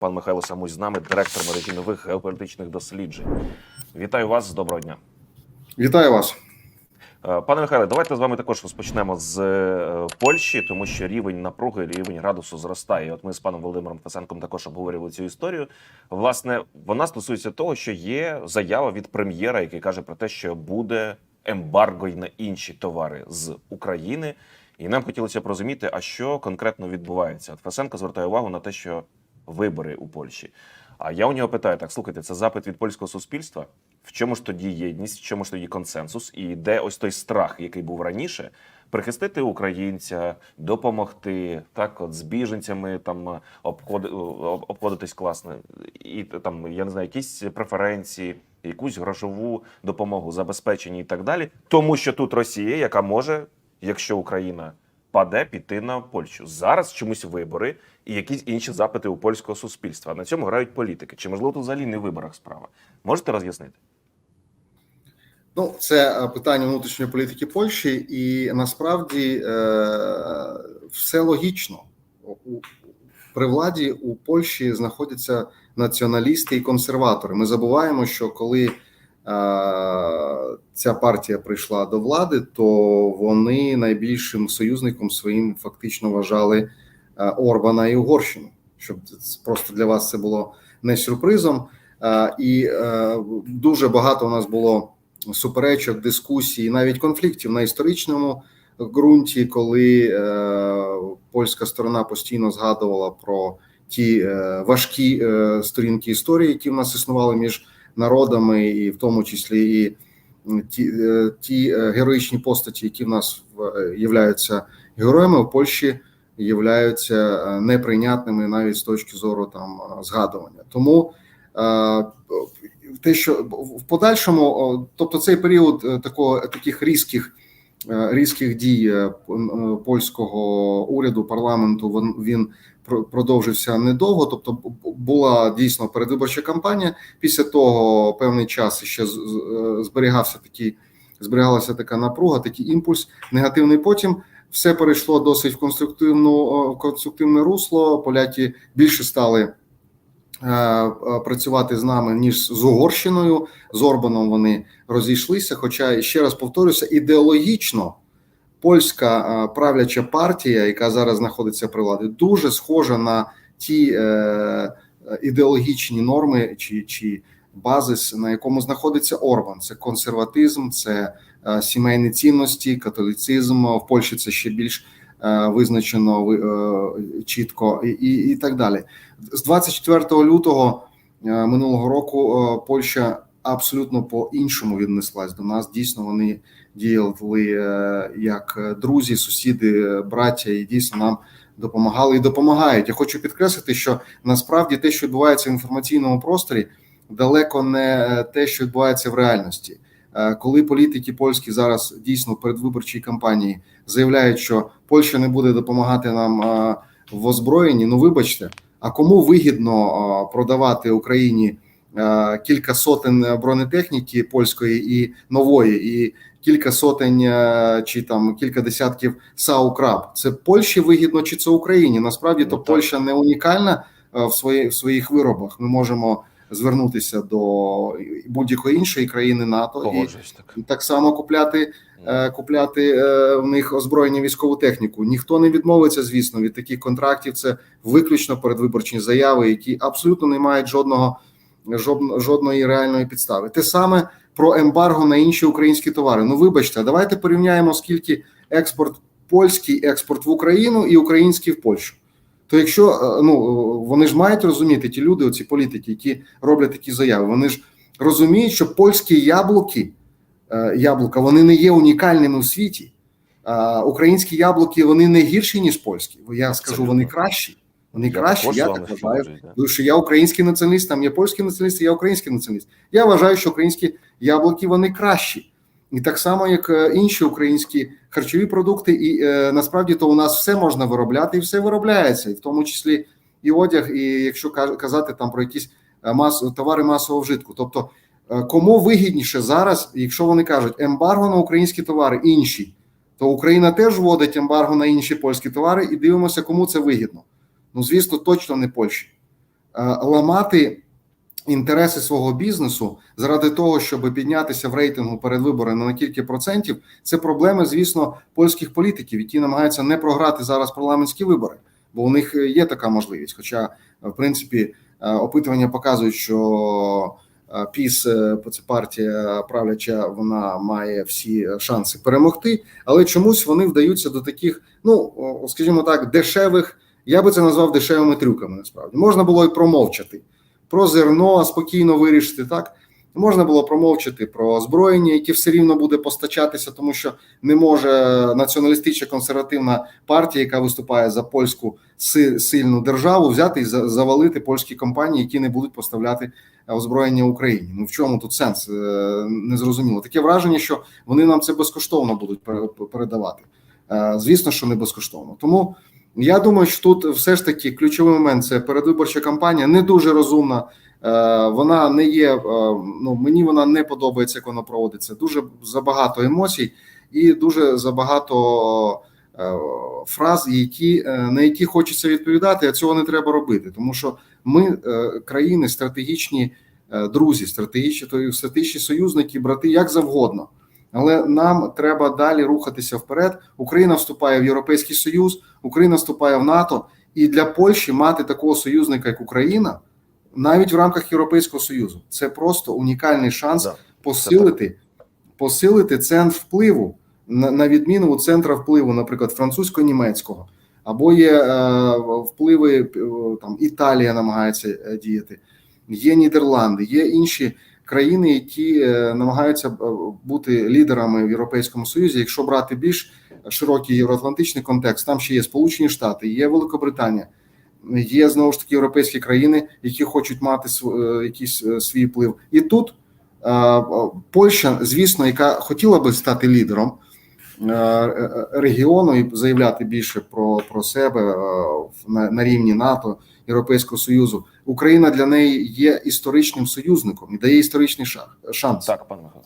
Пан Михайло Самусь з нами, директор мережі нових геополітичних досліджень. Вітаю вас, доброго дня. Вітаю вас. Е, Пане Михайле, давайте з вами також розпочнемо з е, Польщі, тому що рівень напруги, рівень градусу зростає. І От ми з паном Володимиром Фесенком також обговорювали цю історію. Власне, вона стосується того, що є заява від прем'єра, який каже про те, що буде ембарго й на інші товари з України. І нам хотілося б розуміти, а що конкретно відбувається. От Фесенко звертає увагу на те, що вибори у Польщі. А я у нього питаю: так, слухайте, це запит від польського суспільства. В чому ж тоді єдність, в чому ж тоді консенсус, і де ось той страх, який був раніше, прихистити українця, допомогти, так, от з біженцями там обходи, обходитись класно, і там я не знаю, якісь преференції, якусь грошову допомогу, забезпечення і так далі. Тому що тут Росія, яка може, якщо Україна паде, піти на Польщу. Зараз чомусь вибори і якісь інші запити у польського суспільства. На цьому грають політики. Чи можливо тут взагалі не в виборах справа? Можете роз'яснити? Ну, це е, питання внутрішньої політики Польщі, і насправді е, все логічно. При владі у Польщі знаходяться націоналісти і консерватори. Ми забуваємо, що коли ця партія прийшла до влади, то вони найбільшим союзником своїм фактично вважали е, Орбана і Угорщину. Щоб просто для вас це було не сюрпризом. І е, дуже багато у нас було суперечок, дискусій, навіть конфліктів на історичному ґрунті, коли е, польська сторона постійно згадувала про ті важкі сторінки історії, які в нас існували між народами, і в тому числі і ті, е, ті е, героїчні постаті, які в нас являються героями в Польщі. Являються е, неприйнятними навіть з точки зору там згадування, тому те, що в подальшому, тобто цей період такого таких різких різких дій е, е, польського уряду парламенту, він, він про- продовжився недовго. Тобто, бу- бу- була дійсно передвиборча кампанія. Після того певний час ще е, зберігався такий, зберігалася така напруга, такий імпульс негативний. Потім все перейшло досить в конструктивну в конструктивне русло. Поляки більше стали е, е, працювати з нами ніж з Угорщиною. З Орбаном вони розійшлися. Хоча ще раз повторюся, ідеологічно польська е, правляча партія, яка зараз знаходиться при владі, дуже схожа на ті е, е, ідеологічні норми чи, чи базис, на якому знаходиться Орбан. Це консерватизм, це е, сімейні цінності, католицизм. В Польщі це ще більш е, визначено ви- е, чітко, і, і, і так далі. З 24 лютого е, минулого року е, Польща абсолютно по іншому віднеслась до нас. Дійсно, вони діяли е, як друзі, сусіди, е, браття, і дійсно нам допомагали і допомагають. Я хочу підкреслити, що насправді те, що відбувається в інформаційному просторі, далеко не е, те, що відбувається в реальності. Е, Коли політики польські зараз дійсно в передвиборчій кампанії заявляють, що Польща не буде допомагати нам е, в озброєнні, ну вибачте, а кому вигідно е, продавати Україні кілька сотень бронетехніки польської і нової, і кілька сотень чи там кілька десятків САУ «Краб»? Це Польщі вигідно чи це Україні? Насправді то Ну. Польща не унікальна в своїх в своїх виробах. Ми можемо звернутися до будь-якої іншої країни НАТО і Погоджуюсь так. так само купляти, е, купляти е, в них озброєння військову техніку. Ніхто не відмовиться, звісно, від таких контрактів. Це виключно передвиборчі заяви, які абсолютно не мають жодного жодної реальної підстави. Те саме про ембарго на інші українські товари. Ну, вибачте, давайте порівняємо скільки експорт польський експорт в Україну і український в Польщу. То якщо е, ну вони ж мають розуміти ті люди, оці політики, які роблять такі заяви, вони ж розуміють, що польські яблуки, е, яблука вони не є унікальними у світі. А українські яблуки вони не гірші ніж польські. Бо я скажу, вони кращі. Вони кращі. Я так вважаю. Тому що я український націоналіст, там є польський націоналіст, я український націоналіст. Я вважаю, що українські яблуки вони кращі, і так само, як е, інші українські харчові продукти. І е, насправді то у нас все можна виробляти, і все виробляється, і в тому числі і одяг, і якщо казати там про якісь е, мас товари масового вжитку. Тобто, е, кому вигідніше зараз, якщо вони кажуть ембарго на українські товари інші, то Україна теж вводить ембарго на інші польські товари, і дивимося, кому це вигідно. Ну звісно, точно не Польщі. ламати інтереси свого бізнесу заради того, щоб піднятися в рейтингу перед виборами на кілька процентів, це проблеми, звісно, польських політиків, які намагаються не програти зараз парламентські вибори, бо у них є така можливість. Хоча, в принципі, е, опитування показують, що е, піс е, це партія правляча, вона має всі шанси перемогти, але чомусь вони вдаються до таких, ну скажімо так, дешевих. Я би це назвав дешевими трюками. Насправді можна було і промовчати про зерно, спокійно вирішити так. Можна було промовчати про озброєння, яке все рівно буде постачатися, тому що не може націоналістична консервативна партія, яка виступає за польську сильну державу, взяти і завалити польські компанії, які не будуть поставляти озброєння Україні. Ну в чому тут сенс е, не зрозуміло. Таке враження, що вони нам це безкоштовно будуть передавати. Е, звісно, що не безкоштовно. Тому я думаю, що тут все ж таки ключовий момент це передвиборча кампанія не дуже розумна. Е, вона не є. е, Ну мені вона не подобається, як вона проводиться. Дуже забагато емоцій і дуже забагато е, фраз, які на які хочеться відповідати. А цього не треба робити, тому що ми країни стратегічні друзі, стратегічні стратегічні союзники, брати як завгодно. Але нам треба далі рухатися вперед. Україна вступає в Європейський Союз, Україна вступає в НАТО, і для Польщі мати такого союзника, як Україна, навіть в рамках Європейського Союзу, це просто унікальний шанс Да, посилити, посилити центр впливу на, на відміну від центра впливу, наприклад, французько-німецького, або є е, впливи е, там Італія намагається е, діяти, є Нідерланди, є інші країни, які е, намагаються е, бути лідерами в Європейському Союзі. Якщо брати більш широкий євроатлантичний контекст, там ще є Сполучені Штати, є Великобританія, є знову ж таки європейські країни, які хочуть мати е, якийсь свій вплив. І тут Польща, звісно, яка хотіла би стати лідером регіону і заявляти більше про, про себе на, на рівні НАТО. Європейського союзу Україна для неї є історичним союзником і дає історичний шанс. Так, пане Михайло.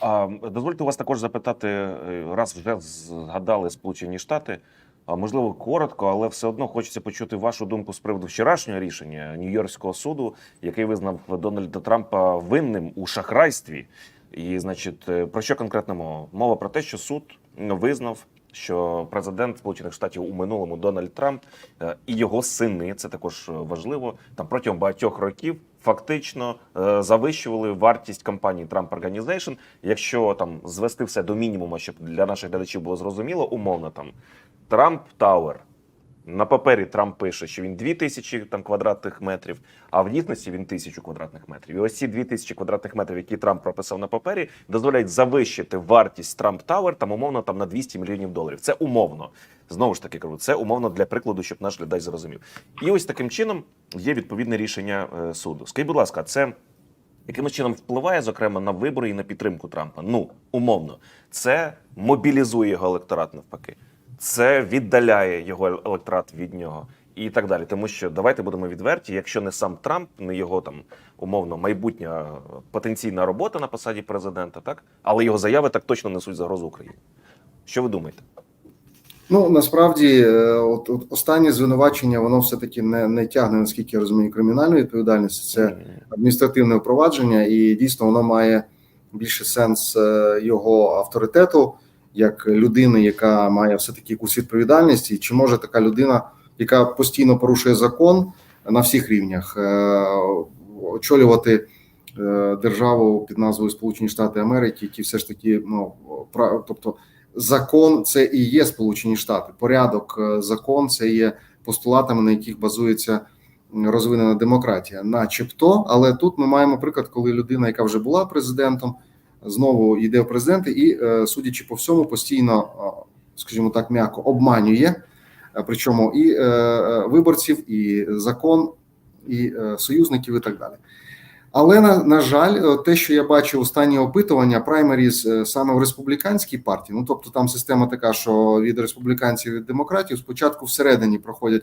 А, дозвольте вас також запитати, е, раз вже згадали Сполучені Штати. А можливо, коротко, але все одно хочеться почути вашу думку з приводу вчорашнього рішення Нью-Йоркського суду, який визнав Дональда Трампа винним у шахрайстві. І, значить, е, про що конкретно мова? Мова про те, що суд визнав, що президент Сполучених Штатів у минулому Дональд Трамп е, і його сини, це також важливо, там протягом багатьох років фактично е, завищували вартість компанії Trump Organization. Якщо там звести все до мінімуму, щоб для наших глядачів було зрозуміло, умовно там Трамп Тауер. На папері Трамп пише, що він 2000 там квадратних метрів, а в дійсності він 1000 квадратних метрів. І ось ці 2000 квадратних метрів, які Трамп прописав на папері, дозволяють завищити вартість Трамп Тауер там умовно там на 200 мільйонів доларів. Це умовно. Знову ж таки кажу, це умовно для прикладу, щоб наш глядач зрозумів. І ось таким чином є відповідне рішення е, суду. Скажіть, будь ласка, це якимось чином впливає, зокрема, на вибори і на підтримку Трампа? Ну, умовно, це мобілізує його електорат навпаки. Це віддаляє його електорат від нього і так далі. Тому що давайте будемо відверті, якщо не сам Трамп, не його там умовно майбутня потенційна робота на посаді президента, так але його заяви так точно несуть загрозу Україні. Що ви думаєте? Ну насправді, е, от, от останнє звинувачення, воно все таки не, не тягне, наскільки я розумію, кримінальної відповідальності. Це адміністративне впровадження, і дійсно воно має більше сенс е, його авторитету як людини, яка має все таки якусь відповідальність, і чи може така людина, яка постійно порушує закон на всіх рівнях, е, очолювати е, державу під назвою Сполучені Штати Америки, які все ж таки ну тобто закон це і є Сполучені Штати. Порядок, е, закон це є постулатами, на яких базується розвинена демократія, начебто. Але тут ми маємо приклад, коли людина, яка вже була президентом, знову йде в президенти, і е, судячи по всьому, постійно, е, скажімо так, м'яко обманює. е, Причому і виборців, і закон, і союзників, і так далі. Але на, на жаль, те, що я бачив останні опитування, праймеріз саме в республіканській партії, ну тобто там система така, що від республіканців від демократів спочатку всередині проходять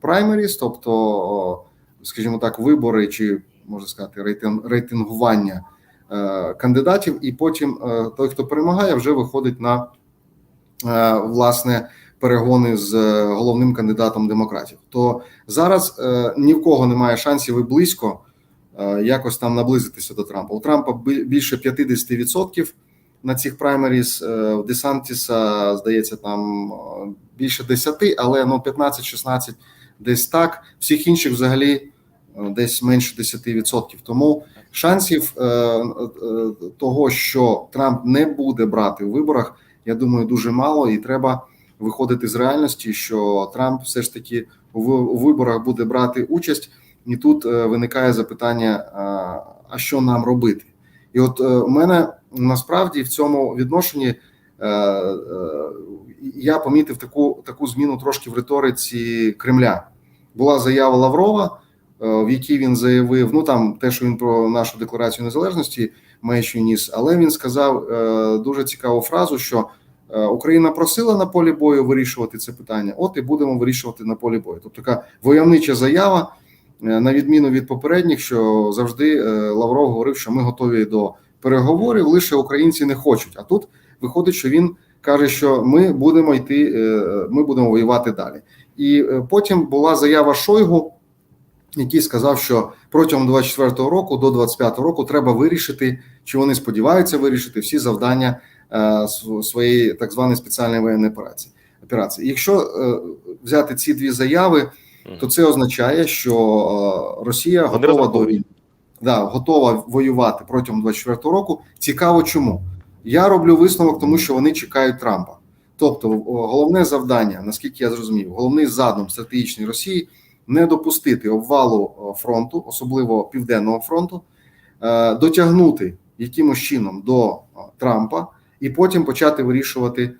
праймеріз, тобто, скажімо так, вибори чи можна сказати, рейтинг, рейтингування кандидатів, і потім е, той, хто перемагає, вже виходить на е, власне перегони з е, головним кандидатом демократів. То зараз е, ні в кого немає шансів і близько е, якось там наблизитися до Трампа. У Трампа більше 50% на цих праймеріз. е, В Десантіса здається там е, більше 10, але ну 15-16 десь так. Всіх інших взагалі е, десь менше 10%. Тому шансів е, е, того, що Трамп не буде брати в виборах, я думаю, дуже мало, і треба виходити з реальності, що Трамп все ж таки у виборах буде брати участь, і тут е, виникає запитання: а, що нам робити? І от у мене насправді в цьому відношенні я помітив таку таку зміну трошки в риториці Кремля. Була заява Лаврова, в якій він заявив: ну там те, що він про нашу декларацію незалежності маячню ніс, але він сказав е, дуже цікаву фразу, що е, Україна просила на полі бою вирішувати це питання. От і будемо вирішувати на полі бою. Тобто така войовнича заява, е, на відміну від попередніх, що завжди е, Лавров говорив, що ми готові до переговорів, лише українці не хочуть. А тут виходить, що він каже, що ми будемо йти, е, ми будемо воювати далі. І е, потім була заява Шойгу, який сказав, що протягом 24-го року до 25-го року треба вирішити, чи вони сподіваються вирішити всі завдання е, своєї так званої спеціальної воєнної операції. операції. Якщо е, взяти ці дві заяви, то це означає, що е, Росія готова до війни. Да, готова воювати протягом 24-го року. Цікаво, чому я роблю висновок, тому що вони чекають Трампа. Тобто, головне завдання, наскільки я зрозумів, головний задум стратегічний Росії не допустити обвалу фронту, особливо південного фронту, е, дотягнути якимось чином до Трампа і потім почати вирішувати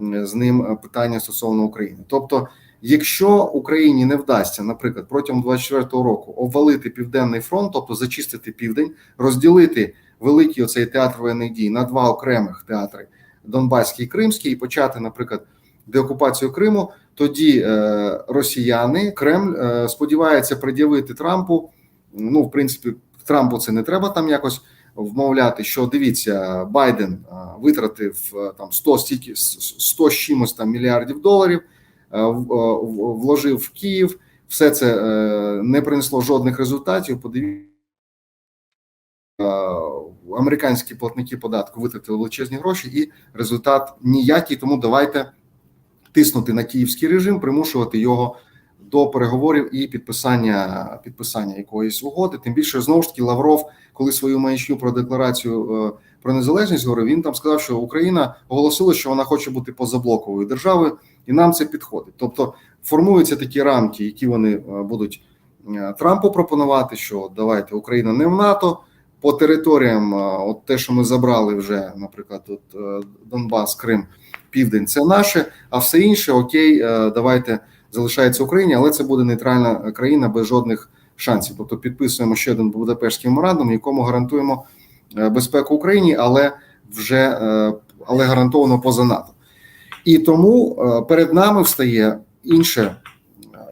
з ним е, питання стосовно України. Тобто, якщо Україні не вдасться, наприклад, протягом 24-го року обвалити південний фронт, тобто зачистити південь, розділити великий оцей театр воєнних дій на два окремих театри Донбаський і Кримський, і почати, наприклад, деокупацію Криму, тоді е, росіяни Кремль е, сподівається пред'явити Трампу. Ну, в принципі, Трампу це не треба там якось вмовляти, що дивіться, Байден е, витратив там 100 стільки 100 з чимось там мільярдів доларів, вложив в Київ. Все це не принесло жодних результатів. Подивіться, американські платники податку витратили величезні гроші, і результат ніякий. Тому давайте тиснути на київський режим, примушувати його до переговорів і підписання підписання якоїсь угоди. Тим більше знову ж таки Лавров, коли свою маячню про декларацію е, про незалежність говорив, він там сказав, що Україна оголосила, що вона хоче бути позаблоковою державою, і нам це підходить. Тобто формуються такі рамки, які вони е, будуть е, Трампу пропонувати, що давайте Україна не в НАТО. По територіям, от те, що ми забрали вже, наприклад, от Донбас, Крим, Південь, це наше, а все інше окей, е, давайте залишається Україні, але це буде нейтральна країна без жодних шансів. Тобто підписуємо ще один Будапештський меморандум, якому гарантуємо е, безпеку Україні, але вже е, але гарантовано поза НАТО. І тому перед нами встає інше,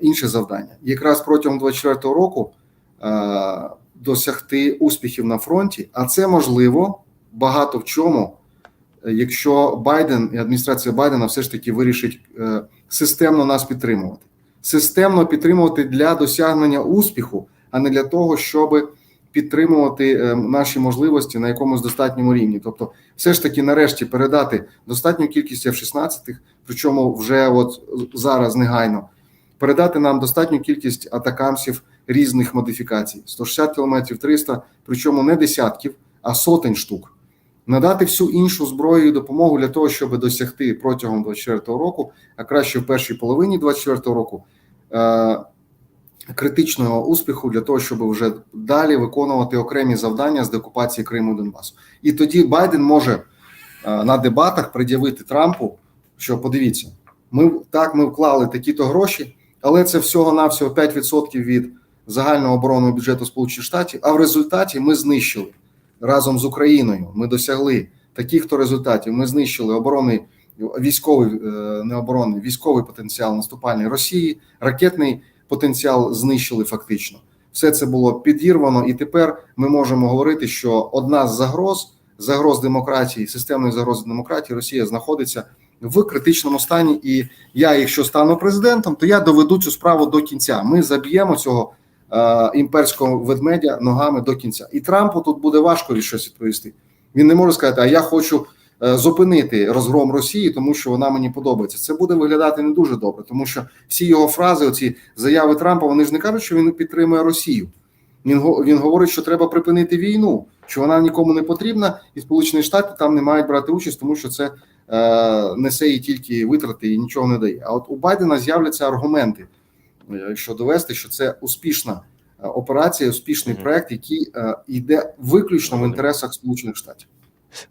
інше завдання. Якраз протягом 24-го року досягти успіхів на фронті, а це можливо багато в чому, якщо Байден і адміністрація Байдена все ж таки вирішить е, системно нас підтримувати, системно підтримувати для досягнення успіху, а не для того, щоб підтримувати е, наші можливості на якомусь достатньому рівні. Тобто, все ж таки, нарешті, передати достатню кількість F-16, причому вже от зараз негайно передати нам достатню кількість атакамсів різних модифікацій: 160 км, 300, причому не десятків, а сотень штук. Надати всю іншу зброю і допомогу для того, щоб досягти протягом 24-го року, а краще в першій половині 24-го року, е- критичного успіху для того, щоб вже далі виконувати окремі завдання з деокупації Криму Донбасу. І тоді Байден може е, на дебатах пред'явити Трампу, що подивіться, ми так ми вклали такі-то гроші, але це всього-навсього 5% від загального оборонного бюджету Сполучених Штатів. А в результаті ми знищили разом з Україною. Ми досягли таких-то результатів. Ми знищили оборонний військовий, е, не оборонний, військовий потенціал наступальної Росії, ракетний потенціал знищили фактично. Все це було підірвано, і тепер ми можемо говорити, що одна з загроз, загроз демократії, системної загрози демократії, Росія знаходиться в критичному стані. І я, якщо стану президентом, то я доведу цю справу до кінця. Ми заб'ємо цього імперського ведмедя ногами до кінця. І Трампу тут буде важко щось відповісти. Він не може сказати, а я хочу е, зупинити розгром Росії, тому що вона мені подобається. Це буде виглядати не дуже добре, тому що всі його фрази, оці заяви Трампа, вони ж не кажуть, що він підтримує Росію. Він він говорить, що треба припинити війну, що вона нікому не потрібна, і Сполучені Штати там не мають брати участь, тому що це е, несе їй тільки витрати і нічого не дає. А от у Байдена з'являться аргументи, е, якщо довести, що це успішна е, операція, успішний Мгм. проект, який е, йде виключно в інтересах Сполучених Штатів.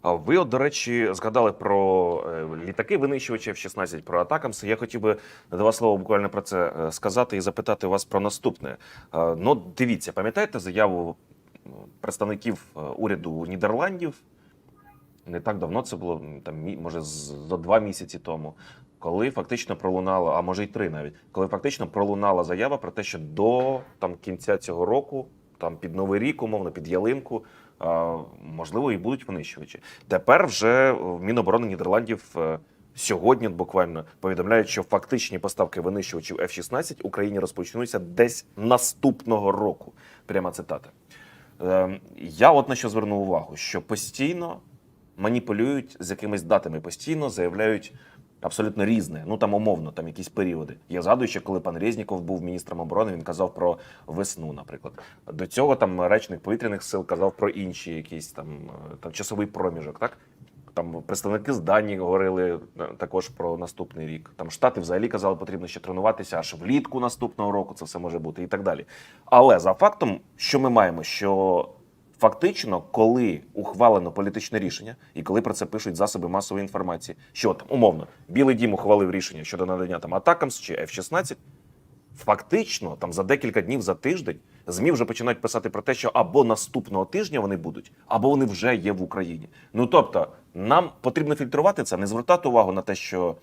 А ви, от, до речі, згадали про е, літаки винищувачі F-16, про Атакамс. Я хотів би два слова буквально про це е, сказати і запитати вас про наступне. Е, Ну, дивіться, пам'ятаєте заяву представників е, уряду Нідерландів? Не так давно це було там, може, за два місяці тому, коли фактично пролунала, а може й три навіть, коли фактично пролунала заява про те, що до там кінця цього року, там під новий рік, умовно, під ялинку, можливо, і будуть винищувачі. Тепер вже Міноборони Нідерландів е, сьогодні буквально повідомляють, що фактичні поставки винищувачів F-16 Україні розпочнуться десь наступного року. Пряма цитата. Е, Я от на що звернув увагу, що постійно маніпулюють з якимись датами, постійно заявляють абсолютно різне. Ну там умовно, там якісь періоди. Я згадую, що коли пан Резніков був міністром оборони, він казав про весну, наприклад. До цього там речник повітряних сил казав про інші якісь там, е, там часовий проміжок, так? Там представники з Данії говорили е, також про наступний рік. Там штати взагалі казали, потрібно ще тренуватися аж влітку наступного року. Це все може бути і так далі. Але за фактом, що ми маємо, що фактично, коли ухвалено політичне рішення, і коли про це пишуть засоби масової інформації, що там умовно Білий Дім ухвалив рішення щодо надання там Атакамс чи F-16, фактично, там за декілька днів, за тиждень, ЗМІ вже починають писати про те, що або наступного тижня вони будуть, або вони вже є в Україні. Ну тобто, нам потрібно фільтрувати це, не звертати увагу на те, що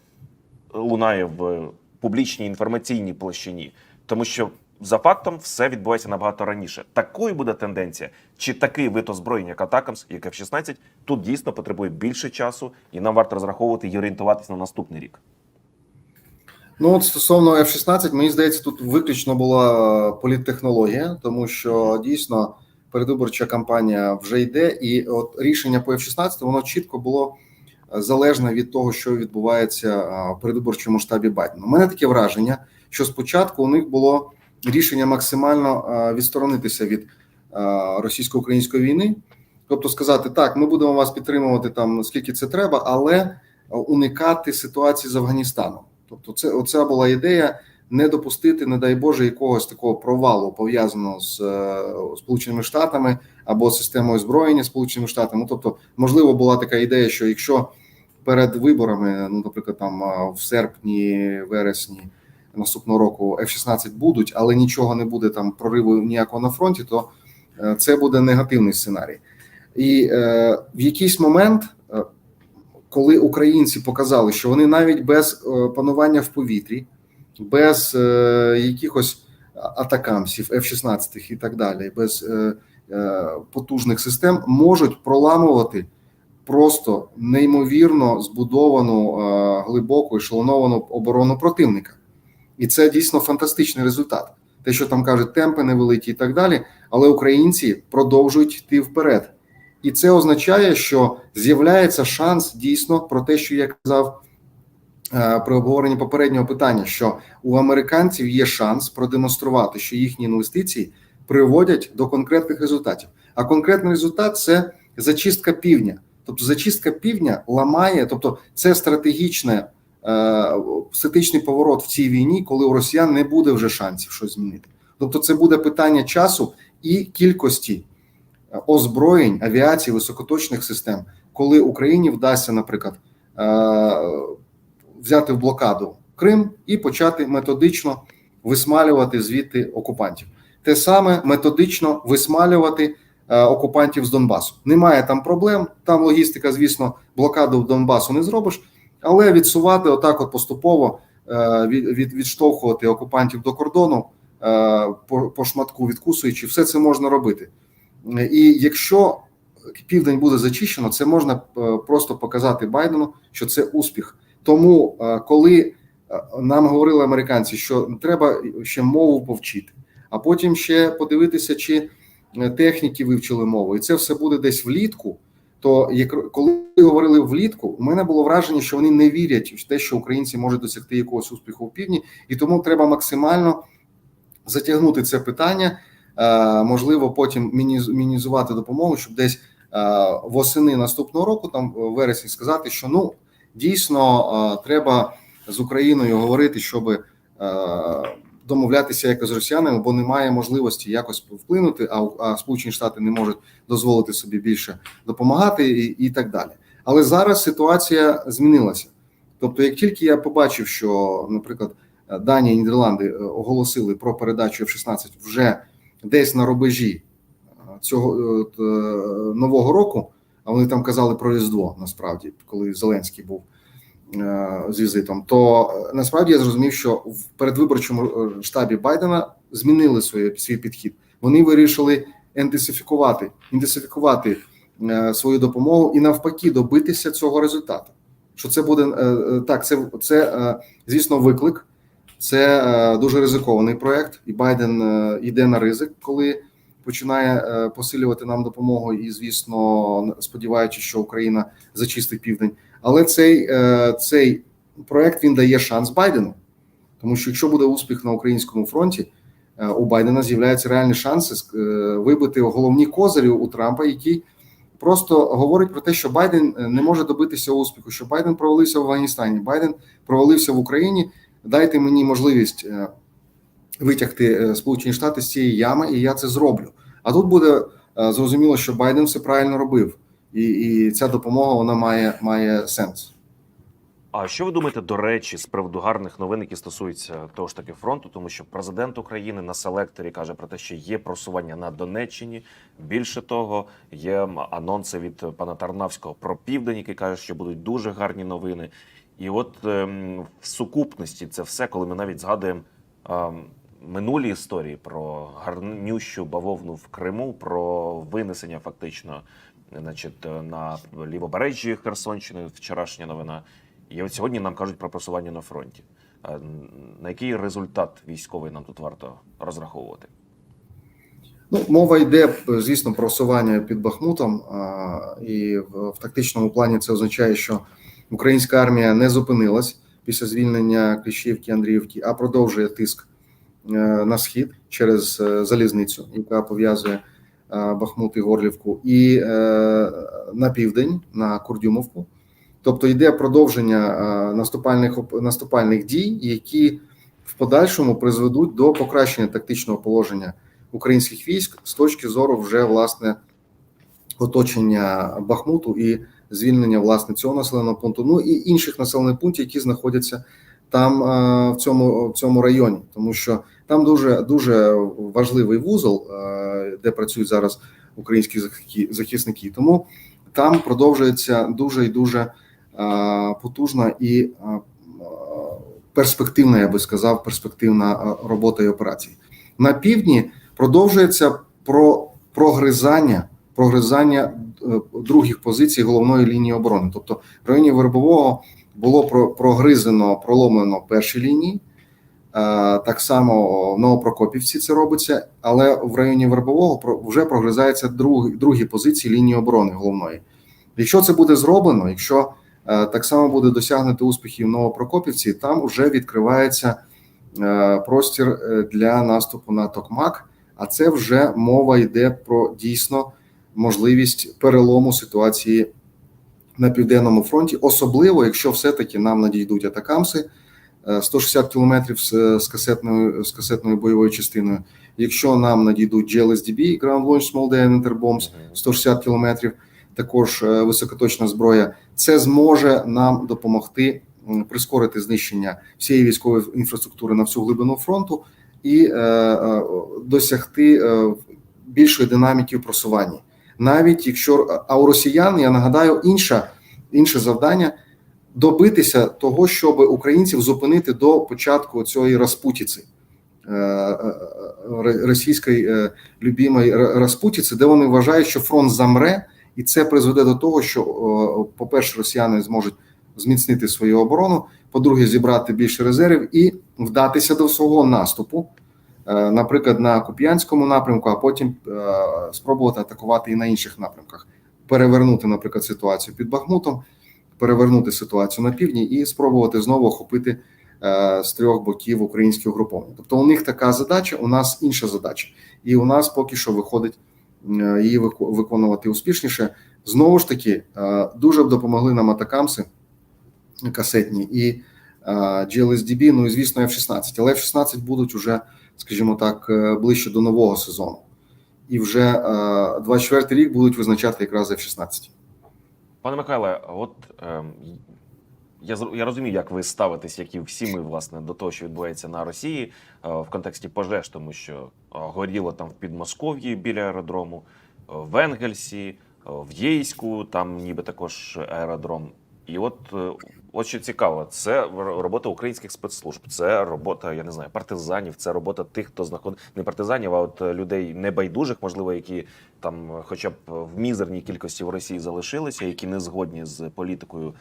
лунає в публічній інформаційній площині, тому що. За фактом все відбувається набагато раніше. Такою буде тенденція, чи такий вид озброєння, як Атакамс, як F-16, тут дійсно потребує більше часу, і нам варто розраховувати і орієнтуватися на наступний рік. Ну от стосовно F-16, мені здається, тут виключно була політтехнологія, тому що дійсно передвиборча кампанія вже йде, і от рішення по F-16 воно чітко було е, залежне від того, що відбувається в передвиборчому штабі Байдена. У мене таке враження, що спочатку у них було рішення максимально відсторонитися від російсько-української війни, тобто сказати, так, ми будемо вас підтримувати там скільки це треба, але уникати ситуації з Афганістаном. Тобто, це оця була ідея не допустити, не дай Боже, якогось такого провалу пов'язаного з е, Сполученими Штатами або системою озброєння Сполученими Штатами. Ну, тобто, можливо, була така ідея, що якщо перед виборами, ну, наприклад, там в серпні, вересні наступного року F-16 будуть, але нічого не буде там прориву ніякого на фронті, то е, це буде негативний сценарій. І е, в якийсь момент. е, коли українці показали, що вони навіть без е, панування в повітрі, без е, якихось атакамсів, F-16 і так далі, без е, е, потужних систем можуть проламувати просто неймовірно збудовану глибоку ешелоновану оборону противника. І це дійсно фантастичний результат. Те, що там кажуть, темпи невеликі і так далі, але українці продовжують йти вперед. І це означає, що з'являється шанс дійсно про те, що я казав е, при обговоренні попереднього питання, що у американців є шанс продемонструвати, що їхні інвестиції приводять до конкретних результатів. А конкретний результат це зачистка півдня. Тобто, зачистка півдня ламає, тобто це стратегічне е, стратегічний поворот в цій війні, коли у росіян не буде вже шансів щось змінити. Тобто, це буде питання часу і кількості озброєнь, авіації, високоточних систем, коли Україні вдасться, наприклад, е, взяти в блокаду Крим і почати методично висмалювати звідти окупантів. Те саме методично висмалювати е, окупантів з Донбасу. Немає там проблем. Там логістика, звісно, блокаду в Донбасу не зробиш, але відсувати отак, от поступово е, від, від, відштовхувати окупантів до кордону е, по, по шматку відкусуючи, все це можна робити. І якщо південь буде зачищено, це можна е, просто показати Байдену, що це успіх. Тому, коли нам говорили американці, що треба ще мову повчити, а потім ще подивитися, чи техніки вивчили мову, і це все буде десь влітку. То як коли говорили влітку, у мене було враження, що вони не вірять в те, що українці можуть досягти якогось успіху в півдні, і тому треба максимально затягнути це питання. Е, можливо, потім мініз- мінізувати допомогу, щоб десь е, восени наступного року, там в вересні, сказати, що ну дійсно е, треба з Україною говорити, щоб е, домовлятися якось з росіянами, бо немає можливості якось вплинути, а, а Сполучені Штати не можуть дозволити собі більше допомагати і, і так далі. Але зараз ситуація змінилася. Тобто, як тільки я побачив, що, наприклад, Данія і Нідерланди е, оголосили про передачу F-16 вже десь на рубежі е, цього е, нового року, а вони там казали про Різдво, насправді, коли Зеленський був з візитом, то е, насправді я зрозумів, що в передвиборчому е, штабі Байдена змінили своє, свій підхід. Вони вирішили інденсифікувати е, свою допомогу і навпаки добитися цього результату. Що це буде е, е, так? Це це е, звісно виклик. Це е, дуже ризикований проект, і Байден е, йде на ризик, коли починає е, посилювати нам допомогу. І, звісно, сподіваючись, що Україна зачистить південь. Але цей, е, цей проект він дає шанс Байдену, тому що якщо буде успіх на українському фронті, е, у Байдена з'являються реальні шанси е, вибити головні козирі у Трампа, який просто говорить про те, що Байден не може добитися успіху, що Байден провалився в Афганістані, Байден провалився в Україні. Дайте мені можливість витягти Сполучені Штати з цієї ями, і я це зроблю. А тут буде зрозуміло, що Байден все правильно робив, і, і ця допомога вона має, має сенс. А що ви думаєте, до речі, з приводу гарних новин, які стосуються того ж таки фронту, тому що президент України на селекторі каже про те, що є просування на Донеччині. Більше того, є анонси від пана Тарнавського про південь, який каже, що будуть дуже гарні новини. І от ем, в сукупності це все, коли ми навіть згадуємо ем, минулі історії про гарнющу бавовну в Криму, про винесення фактично, значить, на лівобережжі Херсонщини, вчорашня новина. І от сьогодні нам кажуть про просування на фронті. На який результат військовий нам тут варто розраховувати? Ну, мова йде, звісно, про просування під Бахмутом, і в, тактичному плані це означає, що українська армія не зупинилась після звільнення Кліщівки, Андріївки, а продовжує тиск е, на схід через е, залізницю, яка пов'язує Бахмут і Горлівку, і е, на південь на Курдюмовку. Тобто йде продовження е, наступальних наступальних дій, які в подальшому призведуть до покращення тактичного положення українських військ з точки зору вже власне оточення Бахмуту і звільнення власне цього населеного пункту, ну і інших населених пунктів, які знаходяться там е, в цьому в цьому районі, тому що там дуже дуже важливий вузол, е, де працюють зараз українські захисники-. Тому там продовжується дуже і дуже потужна і перспективна, я би сказав, перспективна робота і операції. На півдні продовжується про прогризання, прогризання е, других позицій головної лінії оборони. Тобто в районі Вербового було про- прогризено, проломлено перші лінії. Е, Так само в Новопрокопівці це робиться, але в районі Вербового вже прогризаються другі, другі позиції лінії оборони головної. Якщо це буде зроблено, якщо е, так само буде досягнути успіхів Новопрокопівці, там вже відкривається е, простір для наступу на Токмак. А це вже мова йде про дійсно можливість перелому ситуації на південному фронті, особливо якщо все-таки нам надійдуть атакамси 160 кілометрів з, з касетною з касетною бойовою частиною. Якщо нам надійдуть GLSDB, Ground Launch Small Diameter Bombs 160 кілометрів, також е, високоточна зброя, це зможе нам допомогти прискорити знищення всієї військової інфраструктури на всю глибину фронту і е, е, досягти е, більшої динаміки в просуванні. Навіть якщо а у росіян, я нагадаю, інша, інше завдання добитися того, щоб українців зупинити до початку цієї розпутіці е, е, російської е, любімої розпутіці, де вони вважають, що фронт замре, і це призведе до того, що, по-перше, росіяни зможуть зміцнити свою оборону. По-друге, зібрати більше резервів і вдатися до свого наступу, наприклад, на Куп'янському напрямку, а потім спробувати атакувати і на інших напрямках, перевернути, наприклад, ситуацію під Бахмутом, перевернути ситуацію на півдні і спробувати знову охопити е, з трьох боків українське угруповання. Тобто, у них така задача, у нас інша задача, і у нас поки що виходить е, її виконувати успішніше. Знову ж таки, е, дуже б допомогли нам атакамси касетні і GLSDB, ну і звісно, F-16. Але F-16 будуть уже, скажімо так, ближче до нового сезону. І вже е, 24 рік будуть визначати якраз F-16. Пане Михайле, от ем, я я розумію, як ви ставитесь, як і всі ми, власне, до того, що відбувається на Росії е, в контексті пожеж, тому що е, горіло там в Підмосков'ї біля аеродрому, е, в Енгельсі, е, в Єйську, там ніби також аеродром. І от, е, от що цікаво, це робота українських спецслужб, це робота, я не знаю, партизанів, це робота тих, хто знаходить не партизанів, а от е, людей небайдужих, можливо, які там, е, хоча б в мізерній кількості в Росії залишилися, які не згодні з політикою,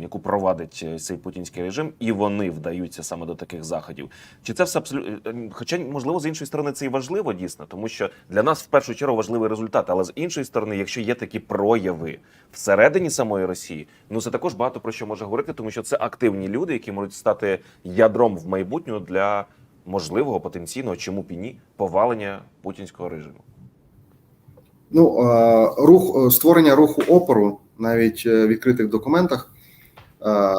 яку провадить е, цей путінський режим, і вони вдаються саме до таких заходів. Чи це все абсолютно? Хоча можливо з іншої сторони це і важливо дійсно, тому що для нас в першу чергу важливий результат. Але з іншої сторони, якщо є такі прояви всередині самої Росії, ну це також багато про що може говорити, тому що це активні люди, які можуть стати ядром в майбутньому для можливого потенційного, чому б і ні, повалення путінського режиму. Ну, е, рух е, створення руху опору навіть е, в відкритих документах е, е,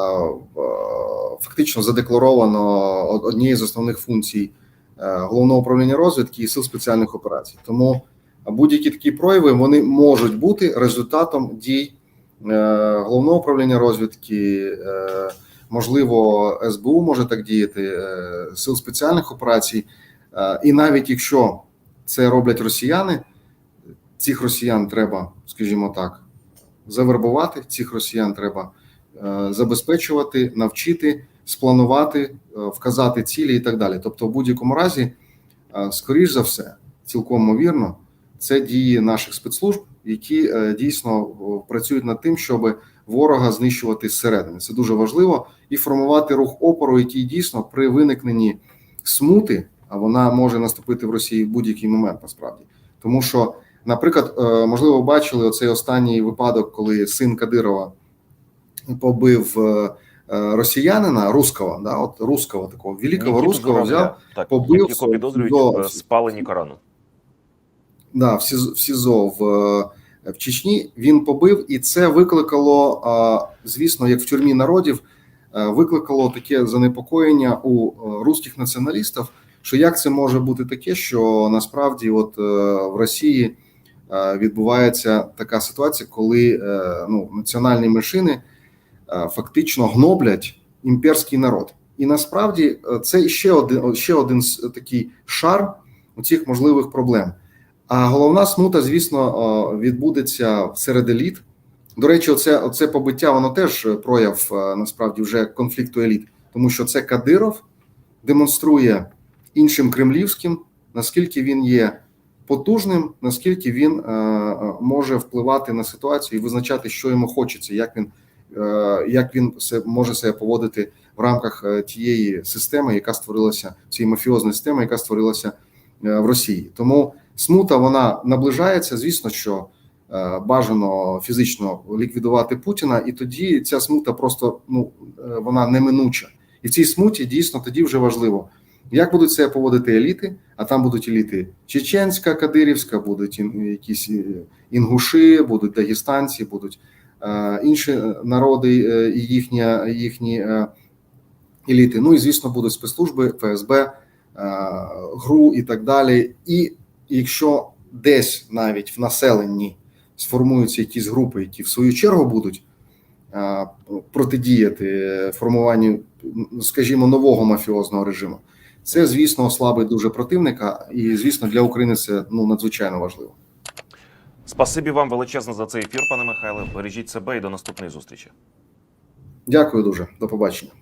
фактично задекларовано однією з основних функцій е, головного управління розвідки і сил спеціальних операцій. Тому будь-які такі прояви вони можуть бути результатом дій е, головного управління розвідки. е, Можливо, СБУ може так діяти, е, сил спеціальних операцій, Е, і навіть якщо це роблять росіяни, цих росіян треба, скажімо так, завербувати. Цих росіян треба е, забезпечувати, навчити, спланувати, е, вказати цілі і так далі. Тобто, в будь-якому разі, е, скоріш за все, цілком ймовірно, це дії наших спецслужб, які дійсно працюють над тим, щоб ворога знищувати зсередини. Це дуже важливо і формувати рух опору, який дійсно при виникненні смути, а вона може наступити в Росії в будь-який момент, насправді, тому що. Наприклад, е, можливо, бачили оцей останній випадок, коли син Кадирова побив е, е, росіянина руского, да, от руского такого великого Нікіту руского взяв так, побив якого підозрюють до- в спаленні Корану. да, в СІЗО, в, СІЗО в, в Чечні. Він побив, і це викликало, звісно, як в тюрмі народів, викликало таке занепокоєння у русських націоналістів, що як це може бути таке, що насправді, от в Росії відбувається така ситуація, коли е, ну, національні меншини е, фактично гноблять імперський народ. І насправді е, це ще один ще один такий шар у цих можливих проблем. А головна смута, звісно, відбудеться серед еліт. До речі, оце, оце побиття, воно теж прояв е, насправді вже конфлікту еліт, тому що це Кадиров демонструє іншим кремлівським, наскільки він є потужним, наскільки він е, може впливати на ситуацію і визначати, що йому хочеться, як він, е, як він може себе поводити в рамках е, тієї системи, яка створилася, цієї мафіозної системи, яка створилася в Росії. Тому смута вона наближається. Звісно, що бажано фізично ліквідувати Путіна, і тоді ця смута просто ну вона неминуча. І в цій смуті дійсно тоді вже важливо, як будуть себе поводити еліти. А там будуть еліти чеченська, кадирівська, будуть якісь е, інгуші, будуть дагестанці, будуть е, інші народи е, і їхні, їхні еліти. Ну і звісно, будуть спецслужби, ФСБ, ГРУ і так далі. І якщо десь навіть в населенні сформуються якісь групи, які в свою чергу будуть протидіяти формуванню, скажімо, нового мафіозного режиму, це, звісно, ослабить дуже противника, і звісно, для України це ну надзвичайно важливо. Спасибі вам величезно за цей ефір, пане Михайле. Бережіть себе і до наступної зустрічі. Дякую дуже, до побачення.